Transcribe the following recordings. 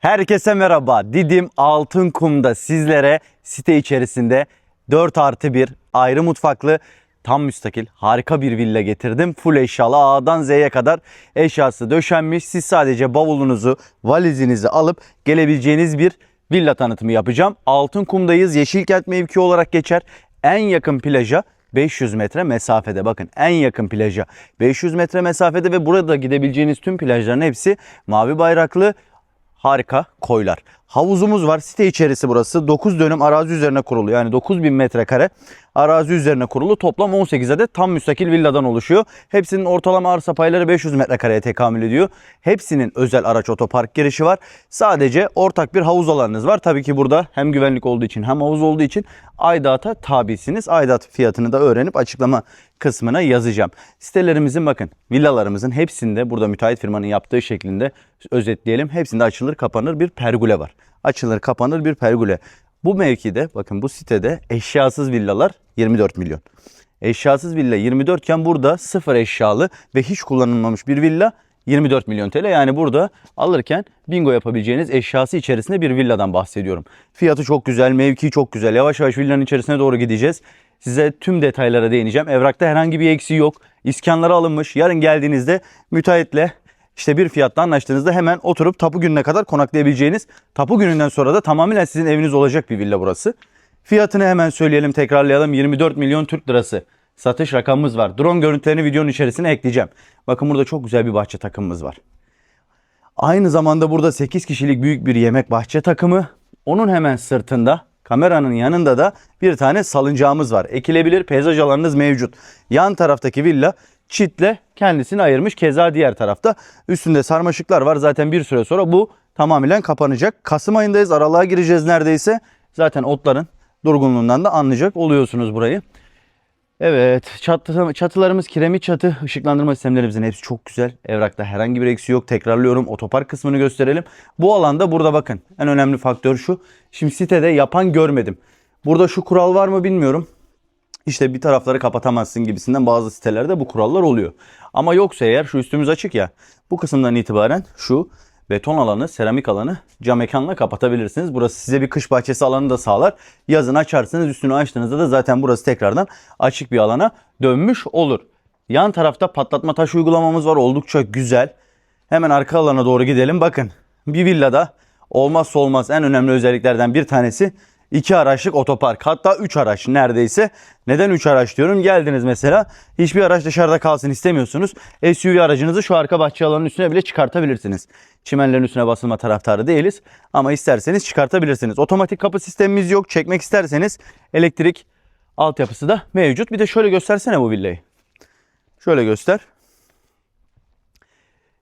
Herkese merhaba. Didim Altınkum'da sizlere site içerisinde 4 artı 1 ayrı mutfaklı tam müstakil harika bir villa getirdim. Full eşyalı A'dan Z'ye kadar eşyası döşenmiş. Siz sadece bavulunuzu, valizinizi alıp gelebileceğiniz bir villa tanıtımı yapacağım. Altınkum'dayız. Yeşilkent mevki olarak geçer. En yakın plaja 500 metre mesafede bakın en yakın plaja 500 metre mesafede ve burada gidebileceğiniz tüm plajların hepsi mavi bayraklı harika koylar. Havuzumuz var site içerisi burası 9 dönüm arazi üzerine kurulu yani 9000 metrekare arazi üzerine kurulu toplam 18 adet tam müstakil villadan oluşuyor. Hepsinin ortalama arsa payları 500 metrekareye tekamül ediyor. Hepsinin özel araç otopark girişi var. Sadece ortak bir havuz alanınız var. Tabii ki burada hem güvenlik olduğu için hem havuz olduğu için aidata tabisiniz. Aidat fiyatını da öğrenip açıklama kısmına yazacağım. Sitelerimizin bakın villalarımızın hepsinde burada müteahhit firmanın yaptığı şeklinde özetleyelim. Hepsinde açılır kapanır bir pergole var. Açılır kapanır bir pergole. Bu mevkide bakın bu sitede eşyasız villalar 24 milyon. Eşyasız villa 24 iken burada sıfır eşyalı ve hiç kullanılmamış bir villa 24 milyon TL. Yani burada alırken bingo yapabileceğiniz eşyası içerisinde bir villadan bahsediyorum. Fiyatı çok güzel, mevki çok güzel. Yavaş yavaş villanın içerisine doğru gideceğiz. Size tüm detaylara değineceğim. Evrakta herhangi bir eksiği yok. İskanları alınmış. Yarın geldiğinizde müteahhitle işte bir fiyatta anlaştığınızda hemen oturup tapu gününe kadar konaklayabileceğiniz, tapu gününden sonra da tamamen sizin eviniz olacak bir villa burası. Fiyatını hemen söyleyelim, tekrarlayalım. 24 milyon Türk lirası satış rakamımız var. Drone görüntülerini videonun içerisine ekleyeceğim. Bakın burada çok güzel bir bahçe takımımız var. Aynı zamanda burada 8 kişilik büyük bir yemek bahçe takımı. Onun hemen sırtında kameranın yanında da bir tane salıncağımız var. Ekilebilir peyzaj alanınız mevcut. Yan taraftaki villa çitle kendisini ayırmış. Keza diğer tarafta üstünde sarmaşıklar var. Zaten bir süre sonra bu tamamen kapanacak. Kasım ayındayız. Aralığa gireceğiz neredeyse. Zaten otların durgunluğundan da anlayacak oluyorsunuz burayı. Evet, çatı, çatılarımız kiremit çatı. Işıklandırma sistemlerimizin hepsi çok güzel. Evrakta herhangi bir eksiği yok. Tekrarlıyorum. Otopark kısmını gösterelim. Bu alanda burada bakın. En önemli faktör şu. Şimdi sitede yapan görmedim. Burada şu kural var mı bilmiyorum. İşte bir tarafları kapatamazsın gibisinden bazı sitelerde bu kurallar oluyor. Ama yoksa eğer şu üstümüz açık ya. Bu kısımdan itibaren şu beton alanı, seramik alanı cam mekanla kapatabilirsiniz. Burası size bir kış bahçesi alanı da sağlar. Yazın açarsınız üstünü açtığınızda da zaten burası tekrardan açık bir alana dönmüş olur. Yan tarafta patlatma taş uygulamamız var oldukça güzel. Hemen arka alana doğru gidelim. Bakın bir villada olmazsa olmaz en önemli özelliklerden bir tanesi iki araçlık otopark. Hatta 3 araç neredeyse. Neden 3 araç diyorum? Geldiniz mesela hiçbir araç dışarıda kalsın istemiyorsunuz. SUV aracınızı şu arka bahçe alanının üstüne bile çıkartabilirsiniz. Çimenlerin üstüne basılma taraftarı değiliz. Ama isterseniz çıkartabilirsiniz. Otomatik kapı sistemimiz yok. Çekmek isterseniz elektrik altyapısı da mevcut. Bir de şöyle göstersene bu villayı. Şöyle göster.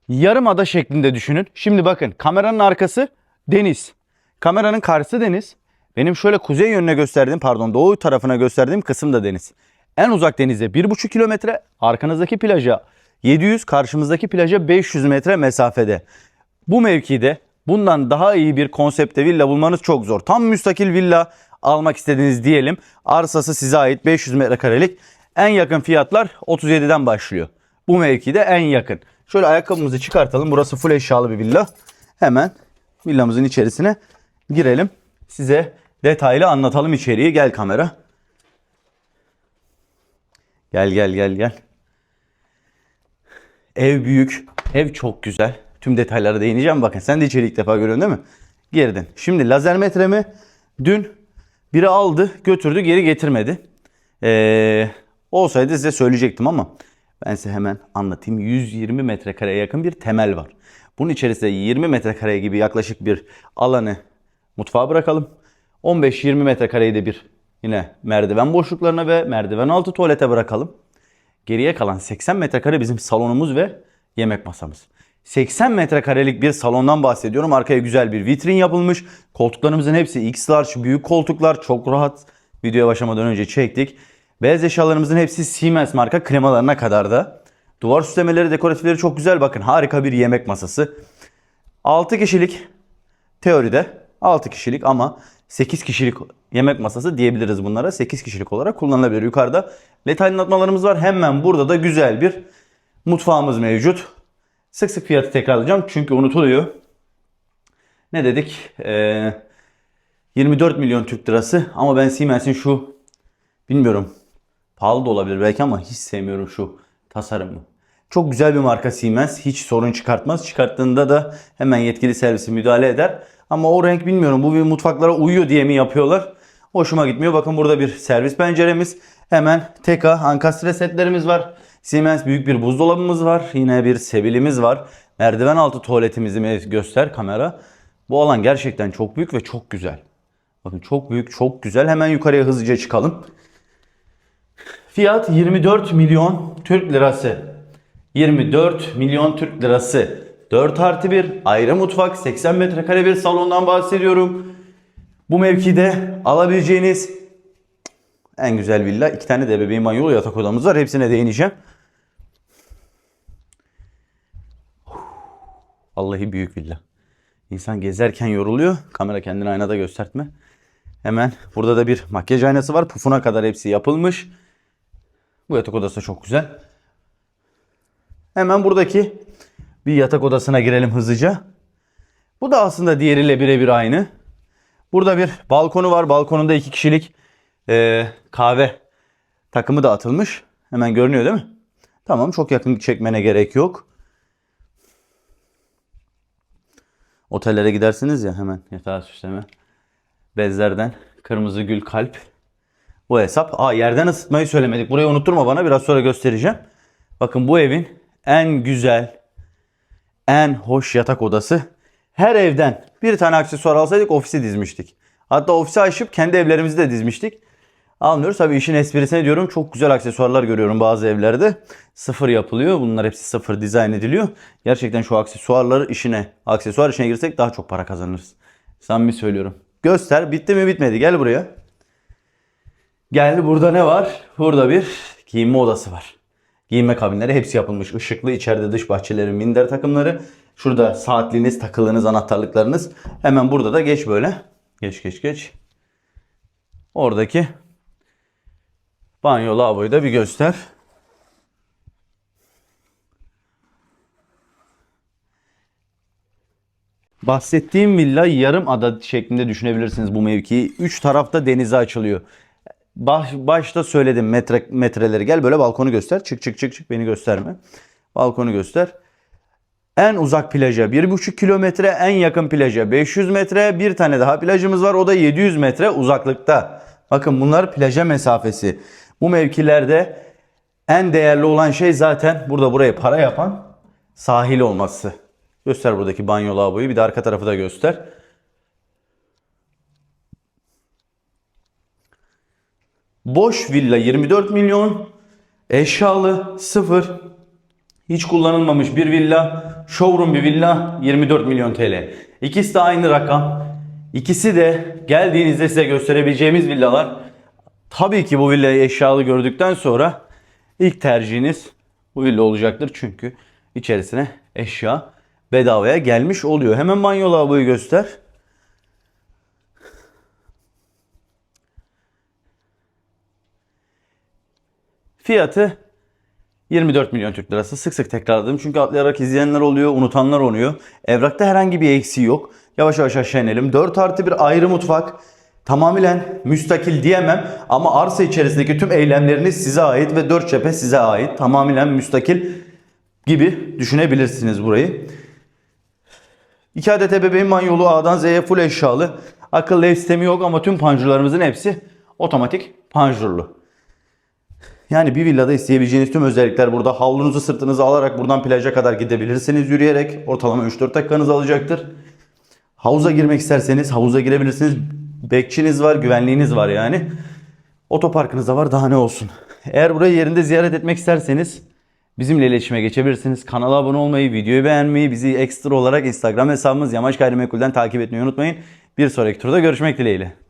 Yarım ada şeklinde düşünün. Şimdi bakın kameranın arkası deniz. Kameranın karşısı deniz. Benim şöyle kuzey yönüne gösterdiğim pardon doğu tarafına gösterdiğim kısım da deniz. En uzak denize 1,5 kilometre, arkanızdaki plaja 700, karşımızdaki plaja 500 metre mesafede. Bu mevkide bundan daha iyi bir konsepte villa bulmanız çok zor. Tam müstakil villa almak istediğiniz diyelim. Arsası size ait 500 metrekarelik. En yakın fiyatlar 37'den başlıyor. Bu mevkide en yakın. Şöyle ayakkabımızı çıkartalım. Burası full eşyalı bir villa. Hemen villamızın içerisine girelim. Size detaylı anlatalım içeriği. Gel kamera. Gel gel gel gel. Ev büyük. Ev çok güzel. Tüm detaylara değineceğim. Bakın sen de içeri ilk defa görüyorsun değil mi? Girdin. Şimdi lazer metremi dün biri aldı götürdü geri getirmedi. Ee, olsaydı size söyleyecektim ama ben size hemen anlatayım. 120 metrekareye yakın bir temel var. Bunun içerisinde 20 metrekare gibi yaklaşık bir alanı mutfağa bırakalım. 15-20 metrekareyi de bir yine merdiven boşluklarına ve merdiven altı tuvalete bırakalım. Geriye kalan 80 metrekare bizim salonumuz ve yemek masamız. 80 metrekarelik bir salondan bahsediyorum. Arkaya güzel bir vitrin yapılmış. Koltuklarımızın hepsi X-Large büyük koltuklar. Çok rahat. Videoya başlamadan önce çektik. Beyaz eşyalarımızın hepsi Siemens marka klimalarına kadar da. Duvar süslemeleri, dekoratifleri çok güzel. Bakın harika bir yemek masası. 6 kişilik teoride 6 kişilik ama 8 kişilik yemek masası diyebiliriz bunlara. 8 kişilik olarak kullanılabilir. Yukarıda led aydınlatmalarımız var. Hemen burada da güzel bir mutfağımız mevcut. Sık sık fiyatı tekrarlayacağım çünkü unutuluyor. Ne dedik? Ee, 24 milyon Türk lirası ama ben Siemens'in şu bilmiyorum pahalı da olabilir belki ama hiç sevmiyorum şu tasarımı. Çok güzel bir marka Siemens. Hiç sorun çıkartmaz. Çıkarttığında da hemen yetkili servisi müdahale eder. Ama o renk bilmiyorum. Bu bir mutfaklara uyuyor diye mi yapıyorlar? Hoşuma gitmiyor. Bakın burada bir servis penceremiz. Hemen TK ankastre setlerimiz var. Siemens büyük bir buzdolabımız var. Yine bir sebilimiz var. Merdiven altı tuvaletimizi göster kamera. Bu alan gerçekten çok büyük ve çok güzel. Bakın çok büyük, çok güzel. Hemen yukarıya hızlıca çıkalım. Fiyat 24 milyon Türk lirası. 24 milyon Türk lirası. 4 artı 1 ayrı mutfak 80 metrekare bir salondan bahsediyorum. Bu mevkide alabileceğiniz en güzel villa. iki tane de bebeğin banyolu yatak odamız var. Hepsine değineceğim. Vallahi büyük villa. İnsan gezerken yoruluyor. Kamera kendini aynada göstertme. Hemen burada da bir makyaj aynası var. Pufuna kadar hepsi yapılmış. Bu yatak odası çok güzel. Hemen buradaki bir yatak odasına girelim hızlıca. Bu da aslında diğeriyle birebir aynı. Burada bir balkonu var. Balkonunda iki kişilik eee, kahve takımı da atılmış. Hemen görünüyor değil mi? Tamam çok yakın çekmene gerek yok. Otellere gidersiniz ya hemen yatağı süsleme. Bezlerden kırmızı gül kalp. Bu hesap. Aa yerden ısıtmayı söylemedik. Burayı unutturma bana biraz sonra göstereceğim. Bakın bu evin en güzel, en hoş yatak odası. Her evden bir tane aksesuar alsaydık ofisi dizmiştik. Hatta ofisi aşıp kendi evlerimizi de dizmiştik. Almıyoruz. Tabii işin esprisine diyorum. Çok güzel aksesuarlar görüyorum bazı evlerde. Sıfır yapılıyor. Bunlar hepsi sıfır dizayn ediliyor. Gerçekten şu aksesuarları işine, aksesuar işine girsek daha çok para kazanırız. Samimi söylüyorum. Göster. Bitti mi bitmedi. Gel buraya. Gel burada ne var? Burada bir giyinme odası var. Giyinme kabinleri hepsi yapılmış. Işıklı içeride dış bahçelerin minder takımları. Şurada saatliğiniz, takılığınız, anahtarlıklarınız. Hemen burada da geç böyle. Geç geç geç. Oradaki banyo lavaboyu da bir göster. Bahsettiğim villa yarım ada şeklinde düşünebilirsiniz bu mevkiyi. Üç tarafta denize açılıyor. Baş, başta söyledim metre, metreleri gel böyle balkonu göster. Çık çık çık çık beni gösterme. Balkonu göster. En uzak plaja 1,5 kilometre, en yakın plaja 500 metre. Bir tane daha plajımız var o da 700 metre uzaklıkta. Bakın bunlar plaja mesafesi. Bu mevkilerde en değerli olan şey zaten burada buraya para yapan sahil olması. Göster buradaki banyo lavaboyu bir de arka tarafı da göster. Boş villa 24 milyon. Eşyalı sıfır. Hiç kullanılmamış bir villa. Showroom bir villa 24 milyon TL. İkisi de aynı rakam. İkisi de geldiğinizde size gösterebileceğimiz villalar. Tabii ki bu villayı eşyalı gördükten sonra ilk tercihiniz bu villa olacaktır. Çünkü içerisine eşya bedavaya gelmiş oluyor. Hemen banyo lavaboyu göster. Fiyatı 24 milyon Türk lirası. Sık sık tekrarladım. Çünkü atlayarak izleyenler oluyor, unutanlar oluyor. Evrakta herhangi bir eksiği yok. Yavaş yavaş aşağı inelim. 4 artı bir ayrı mutfak. Tamamen müstakil diyemem ama arsa içerisindeki tüm eylemleriniz size ait ve 4 cephe size ait. Tamamen müstakil gibi düşünebilirsiniz burayı. 2 adet ebeveyn banyolu A'dan Z'ye full eşyalı. Akıllı ev sistemi yok ama tüm panjurlarımızın hepsi otomatik panjurlu. Yani bir villada isteyebileceğiniz tüm özellikler burada. Havlunuzu sırtınıza alarak buradan plaja kadar gidebilirsiniz yürüyerek. Ortalama 3-4 dakikanızı alacaktır. Havuza girmek isterseniz havuza girebilirsiniz. Bekçiniz var, güvenliğiniz var yani. Otoparkınız da var daha ne olsun. Eğer burayı yerinde ziyaret etmek isterseniz bizimle iletişime geçebilirsiniz. Kanala abone olmayı, videoyu beğenmeyi, bizi ekstra olarak Instagram hesabımız Yamaç Gayrimenkul'den takip etmeyi unutmayın. Bir sonraki turda görüşmek dileğiyle.